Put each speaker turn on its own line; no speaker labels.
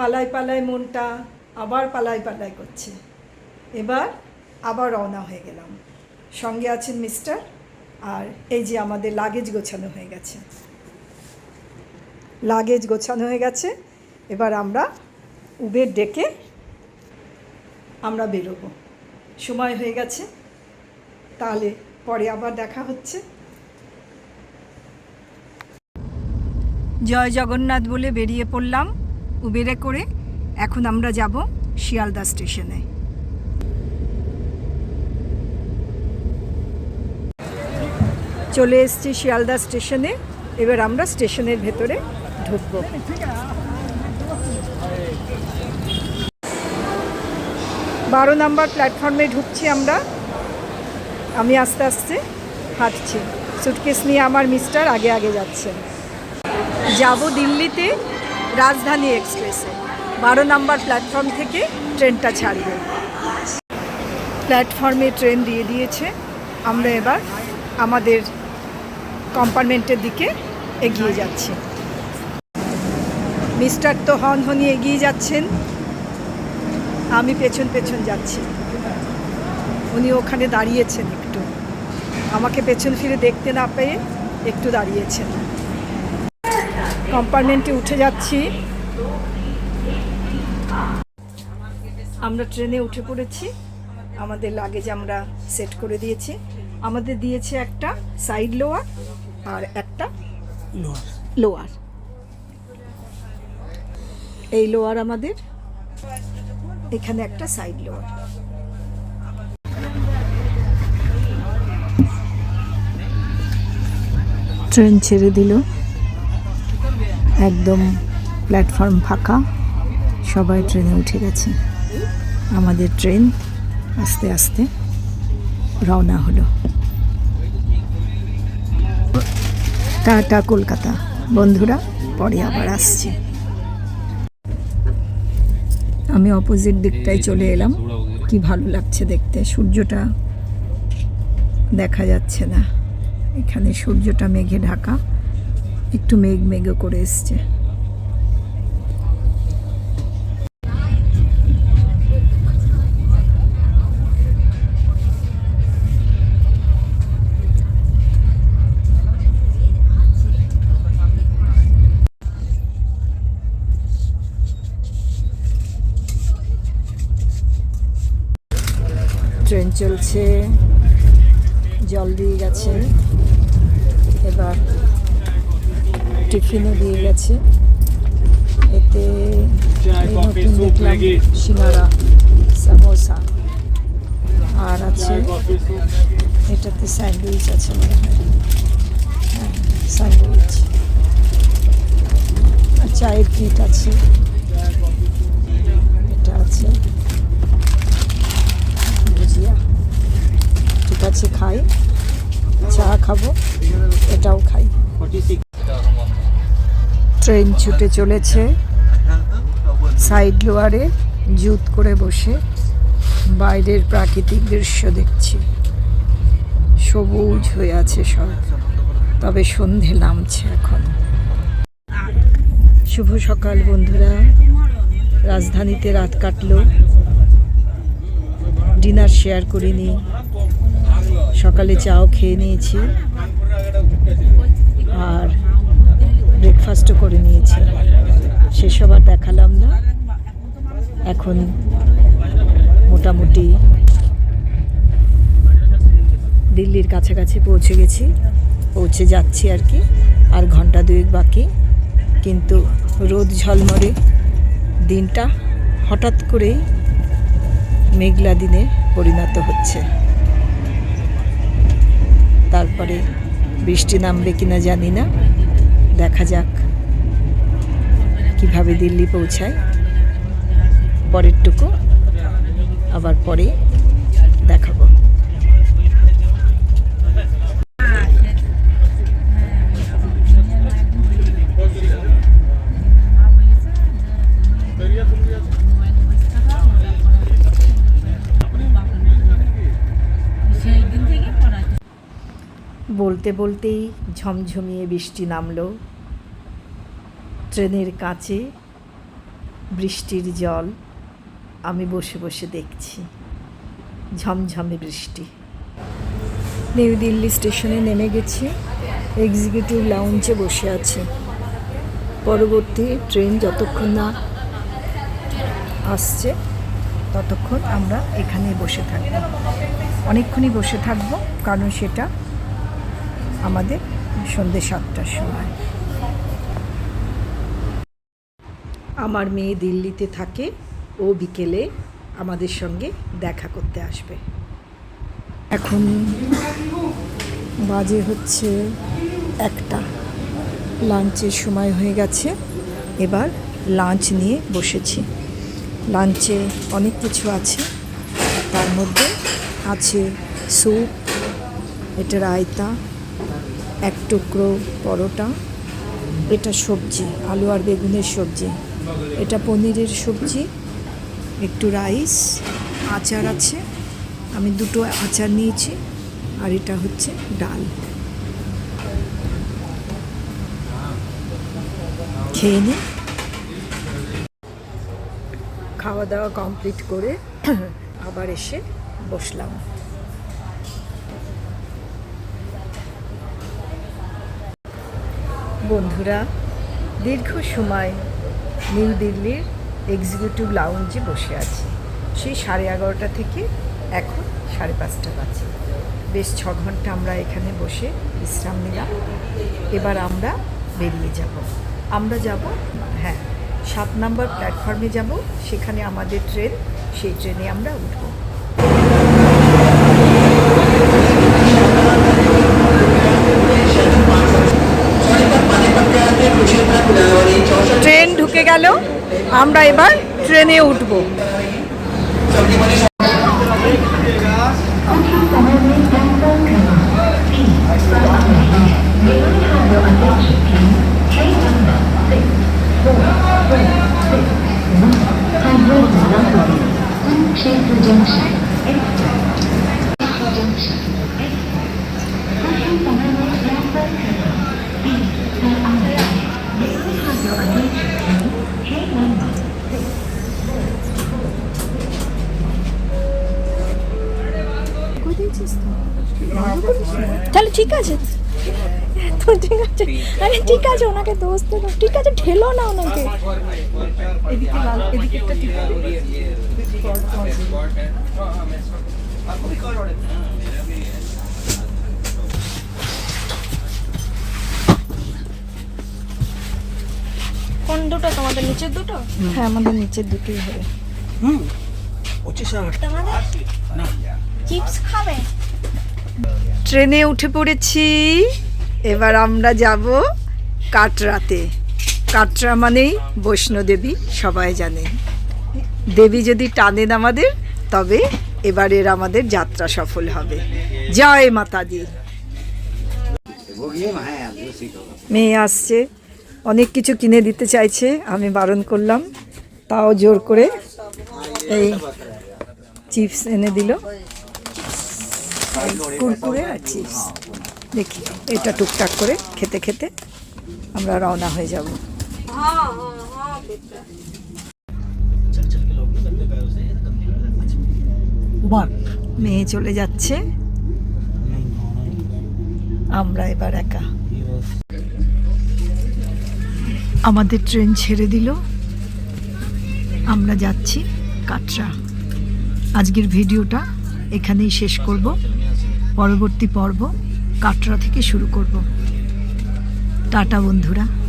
পালাই পালাই মনটা আবার পালাই পালাই করছে। এবার আবার রওনা হয়ে গেলাম। সঙ্গে আছেন মিস্টার আর এই যে আমাদের লাগেজ গোছানো হয়ে গেছে। লাগেজ গোছানো হয়ে গেছে। এবার আমরা উবের ডেকে আমরা বেরোবো। সময় হয়ে গেছে। তাহলে পরে আবার দেখা হচ্ছে। জয় জগন্নাথ বলে বেরিয়ে পড়লাম। উবেরে করে এখন আমরা যাব শিয়ালদা স্টেশনে। চলে এসেছি শিয়ালদা স্টেশনে, এবার আমরা স্টেশনের ভেতরে ঢুকবো। বারো নাম্বার প্ল্যাটফর্মে ঢুকছি আমরা। আমি আস্তে আস্তে হাঁটছি। সুটকেস নিয়ে আমার মিস্টার আগে আগে যাচ্ছেন। যাব দিল্লিতে রাজধানী এক্সপ্রেসে। বারো নম্বর প্ল্যাটফর্ম থেকে ট্রেনটা ছাড়বে। প্ল্যাটফর্মে ট্রেন দিয়ে দিয়েছে। আমরা এবার আমাদের কম্পার্টমেন্টের দিকে এগিয়ে যাচ্ছি। মিস্টার তো হন হনি এগিয়ে যাচ্ছেন। আমি পেছন পেছন যাচ্ছি। উনি ওখানে দাঁড়িয়েছেন একটু। আমাকে পেছন ফিরে দেখতে না পেয়ে একটু দাঁড়িয়েছেন। কম্পার্টমেন্টে উঠে যাচ্ছি। আমরা ট্রেনে উঠে পড়েছি। আমাদের লাগেজ আমরা সেট করে দিয়েছি। আমাদের দিয়েছে একটা সাইড লোয়ার আর একটা লোয়ার এই লোয়ার আমাদের। এখানে একটা সাইড লোয়ার ট্রেন ছেড়ে দিল। একদম প্ল্যাটফর্ম ফাঁকা। সবাই ট্রেনে উঠে গেছে। আমাদের ট্রেন আস্তে আস্তে রওনা হলো। টাটা কলকাতা। বন্ধুরা, পরে আবার আসছি। আমি অপোজিট দিকটায় চলে এলাম। কি ভালো লাগছে দেখতে। সূর্যটা দেখা যাচ্ছে না। এখানে সূর্যটা মেঘে ঢাকা। একটু মেঘ মেঘ করে এসছে। ট্রেন চলছে জল দিয়ে গেছে। এবার টিফিনও দিয়ে গেছে। এতে সিঙ্গারা, সামোসা। আর আছে, এটাতে স্যান্ডউইচ আছে মনে হয়। হ্যাঁ স্যান্ডউইচ। আর চায়ের কিট আছে। এটা আছে। ঠিক আছে, খাই। চা খাব, এটাও খাই। ট্রেন ছুটে চলেছে। সাইড লোয়ারে জুত করে বসে বাইরের প্রাকৃতিক দৃশ্য দেখছি। সবুজ হয়ে আছে সব, তবে সন্ধে নামছে এখন। শুভ সকাল বন্ধুরা। রাজধানীতে রাত কাটলো। ডিনার শেয়ার করিনি। সকালে চাও খেয়ে নিয়েছি আর ব্রেকফাস্টও করে নিয়েছি। সেসব আর দেখালাম না। এখন মোটামুটি দিল্লির কাছাকাছি পৌঁছে গেছি। পৌঁছে যাচ্ছি আর কি। আর ঘণ্টা দুয়েক বাকি। কিন্তু রোদ ঝলমরে দিনটা হঠাৎ করেই মেঘলা দিনে পরিণত হচ্ছে। তারপরে বৃষ্টি নামবে কিনা জানি না। দেখা যাক কীভাবে দিল্লি পৌঁছায়। পরেরটুকু আবার পরে দেখাবো। বলতে বলতেই ঝমঝমিয়ে বৃষ্টি নামলো। ট্রেনের কাছে বৃষ্টির জল আমি বসে বসে দেখছি। ঝমঝমে বৃষ্টি। নিউ দিল্লি স্টেশনে নেমে গেছি। এক্সিকিউটিভ লাউঞ্জে বসে আছি। পরবর্তী ট্রেন যতক্ষণ না আসছে, ততক্ষণ আমরা এখানে বসে থাকব। অনেকক্ষণই বসে থাকব, কারণ সেটা আমাদের সন্ধ্যে সাতটার সময়। আমার মেয়ে দিল্লিতে থাকে, ও বিকেলে আমাদের সঙ্গে দেখা করতে আসবে। এখন বাজে হচ্ছে একটা। লাঞ্চের সময় হয়ে গেছে, এবার লাঞ্চ নিয়ে বসেছি। লাঞ্চে অনেক কিছু আছে, তার মধ্যে আছে স্যুপ, এটা রায়তা এক টুকরো পরোটা, এটা সবজি, আলু আর বেগুনের সবজি। এটা পনিরের সবজি, একটু রাইস, আচার আছে। আমি দুটো আচার নিয়েছি, আর এটা হচ্ছে ডাল। খেয়ে নিই খাওয়া দাওয়া কমপ্লিট করে আবার এসে বসলাম। বন্ধুরা, দীর্ঘ সময় নিউ দিল্লির এক্সিকিউটিভ লাউঞ্জে বসে আছি। সেই সাড়ে এগারোটা থেকে এখন সাড়ে পাঁচটা বাজে। বেশ ছ ঘণ্টা আমরা এখানে বসে বিশ্রাম নিলাম। এবার আমরা বেরিয়ে যাব। আমরা যাব হ্যাঁ সাত নম্বর প্ল্যাটফর্মে যাব। সেখানে আমাদের ট্রেন সেই ট্রেনে আমরা উঠব। ট্রেন ঢুকে গেল আমরা এবার ট্রেনে উঠব
Thank
you. ঠিক আছে। আরে ঠিক আছে ওনাকে দোষ দেবো ঠিক আছে ঠেলো না ওনাকে। কোন দুটো? তোমাদের নিচের দুটো?
হ্যাঁ আমাদের নিচের দুটোই হবে।
তোমাদের চিপস খাবে?
ট্রেনে উঠে পড়েছি। এবার আমরা যাব কাটরাতে। কাটরা মানেই বৈষ্ণোদেবী সবাই জানে। দেবী যদি টানেন আমাদের তবে এবারের আমাদের যাত্রা সফল হবে। জয় মাতা দি মেয়ে আসছে অনেক কিছু কিনে দিতে চাইছে আমি বারণ করলাম। তাও জোর করে এই চিপস এনে দিল। কুরকুরে আর চিপস। দেখি এটা টুকটাক করে খেতে খেতে আমরা রওনা হয়ে যাব। মেয়ে চলে যাচ্ছে। আমরা এবার একা। আমাদের ট্রেন ছেড়ে দিল। আমরা যাচ্ছি কাটরা। আজকের ভিডিওটা এখানেই শেষ করব। পরবর্তী পর্ব কাটরা থেকে শুরু করব। টাটা বন্ধুরা।